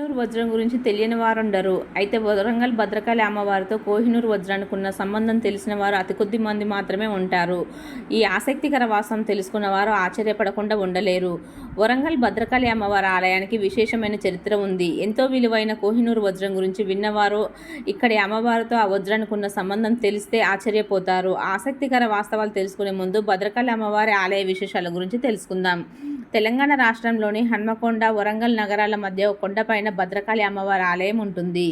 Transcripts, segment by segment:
కోహినూర్ వజ్రం గురించి తెలియని వారుండరు. అయితే వరంగల్ భద్రకాళి అమ్మవారితో కోహినూర్ వజ్రానికి ఉన్న సంబంధం తెలిసిన వారు అతి కొద్ది మంది మాత్రమే ఉంటారు. ఈ ఆసక్తికర వాస్తవం తెలుసుకున్న వారు ఆశ్చర్యపడకుండా ఉండలేరు. వరంగల్ భద్రకాళి అమ్మవారి ఆలయానికి విశేషమైన చరిత్ర ఉంది. ఎంతో విలువైన కోహినూర్ వజ్రం గురించి విన్నవారు ఇక్కడి అమ్మవారితో ఆ వజ్రానికి ఉన్న సంబంధం తెలిస్తే ఆశ్చర్యపోతారు. ఆసక్తికర వాస్తవాలు తెలుసుకునే ముందు భద్రకాళి అమ్మవారి ఆలయ విశేషాల గురించి తెలుసుకుందాం. తెలంగాణ రాష్ట్రంలోని హన్మకొండ వరంగల్ నగరాల మధ్య ఒక కొండపైన భద్రకాళి అమ్మవారి ఆలయం ఉంటుంది.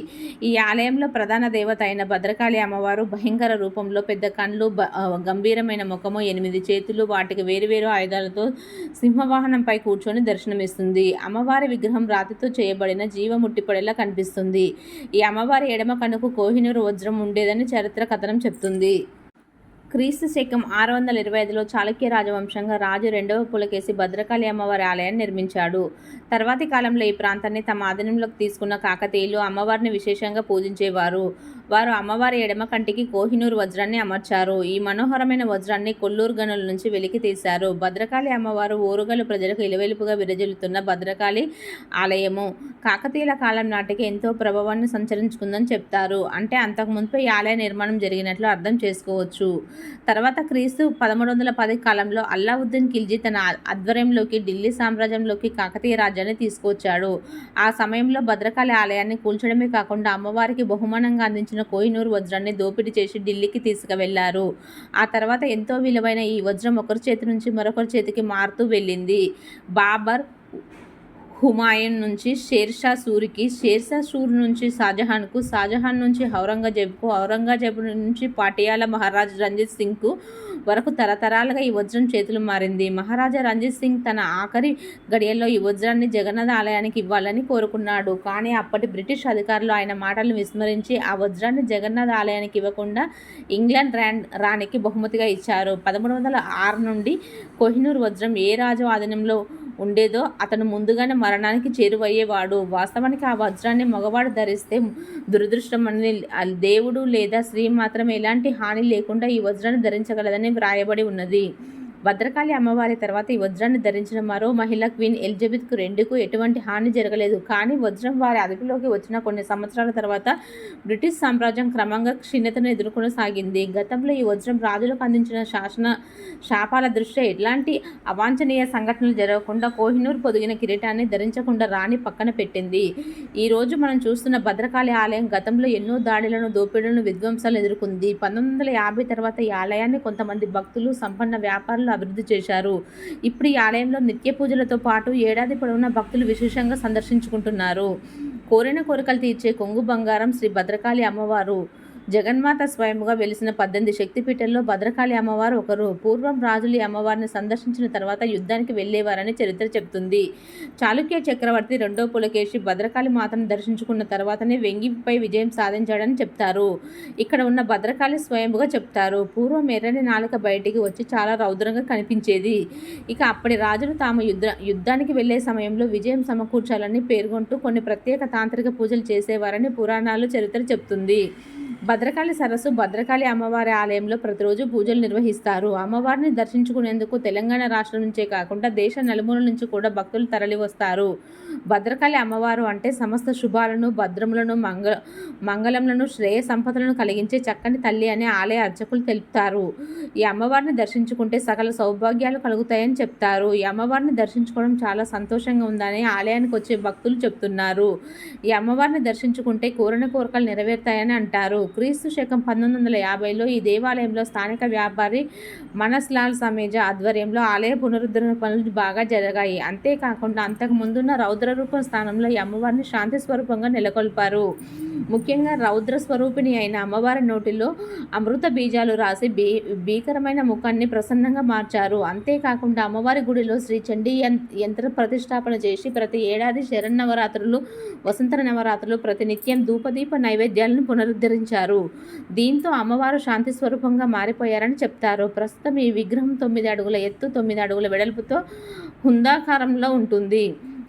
ఈ ఆలయంలో ప్రధాన దేవత అయిన భద్రకాళి అమ్మవారు భయంకర రూపంలో పెద్ద కండ్లు గంభీరమైన ముఖము ఎనిమిది చేతులు వాటికి వేరువేరు ఆయుధాలతో సింహవాహనంపై కూర్చొని దర్శనమిస్తుంది. అమ్మవారి విగ్రహం రాతితో చేయబడిన జీవముట్టిపడేలా కనిపిస్తుంది. ఈ అమ్మవారి ఎడమ కనుకు కోహినూరు వజ్రం ఉండేదని చరిత్ర కథనం చెప్తుంది. క్రీస్తు శకం ఆరు వందల ఇరవై ఐదులో చాళుక్య రాజవంశంగా రాజు రెండవ పులకేసి భద్రకాళి అమ్మవారి ఆలయాన్ని నిర్మించాడు. తర్వాతి కాలంలో ఈ ప్రాంతాన్ని తమ ఆధీనంలోకి తీసుకున్న కాకతీయులు అమ్మవారిని విశేషంగా పూజించేవారు. వారు అమ్మవారి ఎడమ కంటికి కోహినూరు వజ్రాన్ని అమర్చారు. ఈ మనోహరమైన వజ్రాన్ని కొల్లూరు గనుల నుంచి వెలికి తీశారు. భద్రకాళి అమ్మవారు ఓరుగలు ప్రజలకు ఇలవెలుపుగా విరజిల్లుతున్న భద్రకాళి ఆలయము కాకతీయుల కాలం నాటికి ఎంతో ప్రభావాన్ని సంచరించుకుందని చెప్తారు. అంటే అంతకు మునుపు ఈ ఆలయ నిర్మాణం జరిగినట్లు అర్థం చేసుకోవచ్చు. తర్వాత క్రీస్తు పదమూడు వందల పది కాలంలో అల్లావుద్దీన్ ఖిల్జీ తన ఆధ్వర్యంలోకి ఢిల్లీ సామ్రాజ్యంలోకి కాకతీయ రాజ్యాన్ని తీసుకొచ్చాడు ఆ సమయంలో భద్రకాళి ఆలయాన్ని కూల్చడమే కాకుండా అమ్మవారికి బహుమానంగా అందించిన కోహినూరు వజ్రాన్ని దోపిడీ చేసి ఢిల్లీకి తీసుకువెళ్ళారు. ఆ తర్వాత ఎంతో విలువైన ఈ వజ్రం ఒకరి చేతి నుంచి మరొకరి చేతికి మారుతూ వెళ్ళింది. బాబర్ హుమాయూన్ నుంచి షేర్షా సూరికి షేర్షా సూర్ నుంచి షాజహాన్కు షాజహాన్ నుంచి ఔరంగజేబ్కు ఔరంగజేబ్ నుంచి పాటియాల మహారాజ్ రంజిత్ సింగ్కు వరకు తరతరాలుగా ఈ వజ్రం చేతులు మారింది. మహారాజా రంజిత్ సింగ్ తన ఆఖరి గడియల్లో ఈ వజ్రాన్ని జగన్నాథ ఆలయానికి ఇవ్వాలని కోరుకున్నాడు. కానీ అప్పటి బ్రిటిష్ అధికారులు ఆయన మాటలను విస్మరించి ఆ వజ్రాన్ని జగన్నాథ ఆలయానికి ఇవ్వకుండా ఇంగ్లాండ్ ర్యాన్ రాణికి బహుమతిగా ఇచ్చారు. పదమూడు వందల ఆరు నుండి కోహినూర్ వజ్రం ఏ రాజు ఆధీనంలో ఉండేదో అతను ముందుగానే మరణానికి చేరువయ్యేవాడు. వాస్తవానికి ఆ వజ్రాన్ని మగవాడు ధరిస్తే దురదృష్టం అని దేవుడు లేదా స్త్రీ మాత్రమే ఎలాంటి హాని లేకుండా ఈ వజ్రాన్ని ధరించగలదని వ్రాయబడి ఉన్నది. భద్రకాళి అమ్మవారి తర్వాత ఈ వజ్రాన్ని ధరించిన మరో మహిళ క్వీన్ ఎలిజబెత్కు రెండుకు ఎటువంటి హాని జరగలేదు. కానీ వజ్రం వారి అదుపులోకి వచ్చిన కొన్ని సంవత్సరాల తర్వాత బ్రిటిష్ సామ్రాజ్యం క్రమంగా క్షీణతను ఎదుర్కొనసాగింది. గతంలో ఈ వజ్రం రాజులకు అందించిన శాసన శాపాల దృష్ట్యా ఎలాంటి అవాంఛనీయ సంఘటనలు జరగకుండా కోహినూర్ పొదిగిన కిరీటాన్ని ధరించకుండా రాణి పక్కన పెట్టింది. ఈ రోజు మనం చూస్తున్న భద్రకాళి ఆలయం గతంలో ఎన్నో దాడులను దోపిడులను విధ్వంసాలు ఎదుర్కొంది. పంతొమ్మిది వందల యాభై తర్వాత ఈ ఆలయాన్ని కొంతమంది భక్తులు సంపన్న వ్యాపారులు అభివృద్ధి చేశారు. ఇప్పుడు ఈ ఆలయంలో నిత్య పూజలతో పాటు ఏడాది పొడవునా భక్తులు విశేషంగా సందర్శించుకుంటున్నారు. కోరిన కోరికలు తీర్చే కొంగు బంగారం శ్రీ భద్రకాళి అమ్మవారు జగన్మాత స్వయంగా వెలిసిన పద్దెనిమిది శక్తిపీఠంలో భద్రకాళి అమ్మవారు ఒకరు. పూర్వం రాజులు అమ్మవారిని సందర్శించిన తర్వాత యుద్ధానికి వెళ్ళేవారని చరిత్ర చెబుతుంది. చాళుక్య చక్రవర్తి రెండో పులకేశి భద్రకాళి మాతను దర్శించుకున్న తర్వాతనే వెంగిపై విజయం సాధించాడని చెప్తారు. ఇక్కడ ఉన్న భద్రకాళి స్వయంగా చెప్తారు. పూర్వం ఎర్రని నాలుక బయటికి వచ్చి చాలా రౌద్రంగా కనిపించేది. ఇక అప్పటి రాజులు తాము యుద్ధ యుద్ధానికి వెళ్ళే సమయంలో విజయం సమకూర్చాలని పేర్కొంటూ కొన్ని ప్రత్యేక తాంత్రిక పూజలు చేసేవారని పురాణాలు చరిత్ర చెప్తుంది భద్రకాళి సరస్సు భద్రకాళి అమ్మవారి ఆలయంలో ప్రతిరోజు పూజలు నిర్వహిస్తారు. అమ్మవారిని దర్శించుకునేందుకు తెలంగాణ రాష్ట్రం నుంచే కాకుండా దేశ నలుమూలల నుంచి కూడా భక్తులు తరలివస్తారు. భద్రకాళి అమ్మవారు అంటే సమస్త శుభాలను భద్రములను మంగ మంగళములను శ్రేయ సంపదలను కలిగించే చక్కని తల్లి అని ఆలయ అర్చకులు తెలుపుతారు. ఈ అమ్మవారిని దర్శించుకుంటే సకల సౌభాగ్యాలు కలుగుతాయని చెప్తారు. ఈ అమ్మవారిని దర్శించుకోవడం చాలా సంతోషంగా ఉందని ఆలయానికి వచ్చే భక్తులు చెప్తున్నారు. ఈ అమ్మవారిని దర్శించుకుంటే కోరిన కోరికలు నెరవేరుతాయని అంటారు. క్రీస్తు శకం పంతొమ్మిది వందల యాభైలో ఈ దేవాలయంలో స్థానిక వ్యాపారి మనస్లాల్ సమేజ ఆధ్వర్యంలో ఆలయ పునరుద్ధరణ పనులు బాగా జరిగాయి. అంతేకాకుండా అంతకు ముందున్న రౌద్ర రూపం స్థానంలో ఈ అమ్మవారిని శాంతి స్వరూపంగా నెలకొల్పారు. ముఖ్యంగా రౌద్ర స్వరూపిణి అయిన అమ్మవారి నోటిలో అమృత బీజాలు రాసి భీ భీకరమైన ముఖాన్ని ప్రసన్నంగా మార్చారు. అంతేకాకుండా అమ్మవారి గుడిలో శ్రీ చండీ యంత్ర ప్రతిష్టాపన చేసి ప్రతి ఏడాది శరన్నవరాత్రులు వసంత నవరాత్రులు ప్రతినిత్యం ధూపదీప నైవేద్యాలను పునరుద్ధరించారు. దీంతో అమ్మవారు శాంతి స్వరూపంగా మారిపోయారని చెప్తారు. ప్రస్తుతం ఈ విగ్రహం తొమ్మిది అడుగుల ఎత్తు తొమ్మిది అడుగుల వెడల్పుతో హుందాకారంలో ఉంటుంది.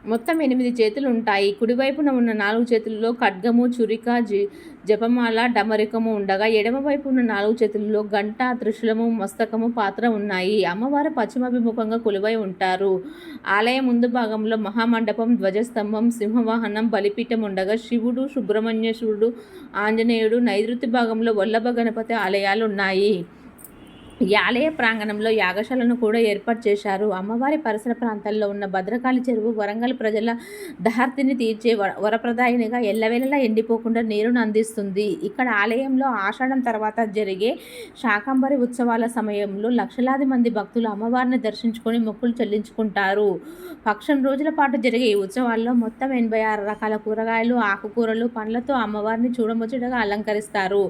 మొత్తం ఎనిమిది చేతులు ఉంటాయి కుడివైపున ఉన్న నాలుగు చేతుల్లో ఖడ్గము చురిక జి జపమాల డమరికము ఉండగా ఎడమవైపు ఉన్న నాలుగు చేతుల్లో గంట త్రిశూలము మస్తకము పాత్ర ఉన్నాయి. అమ్మవారు పశ్చిమాభిముఖంగా కొలువై ఉంటారు. ఆలయం ముందు భాగంలో మహామండపం ధ్వజస్తంభం సింహవాహనం బలిపీఠం ఉండగా శివుడు సుబ్రహ్మణ్యేశ్వరుడు ఆంజనేయుడు నైరుతి భాగంలో వల్లభ గణపతి ఆలయాలు ఉన్నాయి ఆలయ ప్రాంగణంలో యాగశాలను కూడా ఏర్పాటు చేశారు. అమ్మవారి పరిసర ప్రాంతాల్లో ఉన్న భద్రకాళి చెరువు వరంగల్ ప్రజల దహార్తిని తీర్చే వర వరప్రదాయనిగా ఎల్లవేళలా ఎండిపోకుండా నీరును అందిస్తుంది. ఇక్కడ ఆలయంలో ఆషాఢం తర్వాత జరిగే శాకంబరి ఉత్సవాల సమయంలో లక్షలాది మంది భక్తులు అమ్మవారిని దర్శించుకొని మొక్కులు చెల్లించుకుంటారు. పక్షం రోజుల పాటు జరిగే ఈ ఉత్సవాల్లో మొత్తం ఎనభై ఆరు రకాల కూరగాయలు ఆకుకూరలు పండ్లతో అమ్మవారిని చూడముచ్చటగా అలంకరిస్తారు.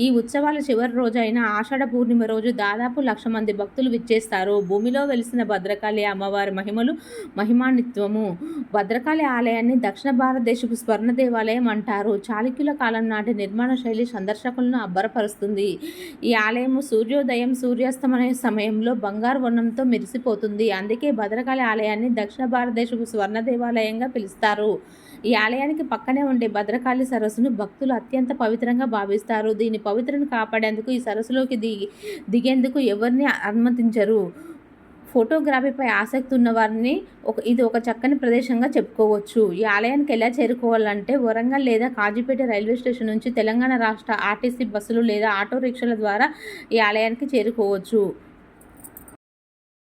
ఈ ఉత్సవాల చివరి రోజు అయిన ఆషాఢ పూర్ణిమ రోజు దా దాదాపు లక్ష మంది భక్తులు విచ్చేస్తారు. భూమిలో వెలిసిన భద్రకాళి అమ్మవారి మహిమలు మహిమానిత్వము. భద్రకాళి ఆలయాన్ని దక్షిణ భారతదేశపు స్వర్ణ దేవాలయం అంటారు. చాళుక్యుల కాలం నాటి నిర్మాణ శైలి సందర్శకులను అబ్బరపరుస్తుంది. ఈ ఆలయము సూర్యోదయం సూర్యాస్తమయ సమయంలో బంగారు వర్ణంతో మెరిసిపోతుంది. అందుకే భద్రకాళి ఆలయాన్ని దక్షిణ భారతదేశపు స్వర్ణ దేవాలయంగా పిలుస్తారు. ఈ ఆలయానికి పక్కనే ఉండే భద్రకాళి సరస్సును భక్తులు అత్యంత పవిత్రంగా భావిస్తారు. దీని పవిత్రను కాపాడేందుకు ఈ సరస్సులోకి దిగి దిగేందుకు ఎవరిని అనుమతించరు. ఫోటోగ్రఫీపై ఆసక్తి ఉన్న వారిని ఒక ఇది ఒక చక్కని ప్రదేశంగా చెప్పుకోవచ్చు. ఈ ఆలయానికి ఎలా చేరుకోవాలంటే వరంగల్ లేదా కాజీపేట రైల్వే స్టేషన్ నుంచి తెలంగాణ రాష్ట్ర ఆర్టీసీ బస్సులు లేదా ఆటో రిక్షాల ద్వారా ఈ ఆలయానికి చేరుకోవచ్చు.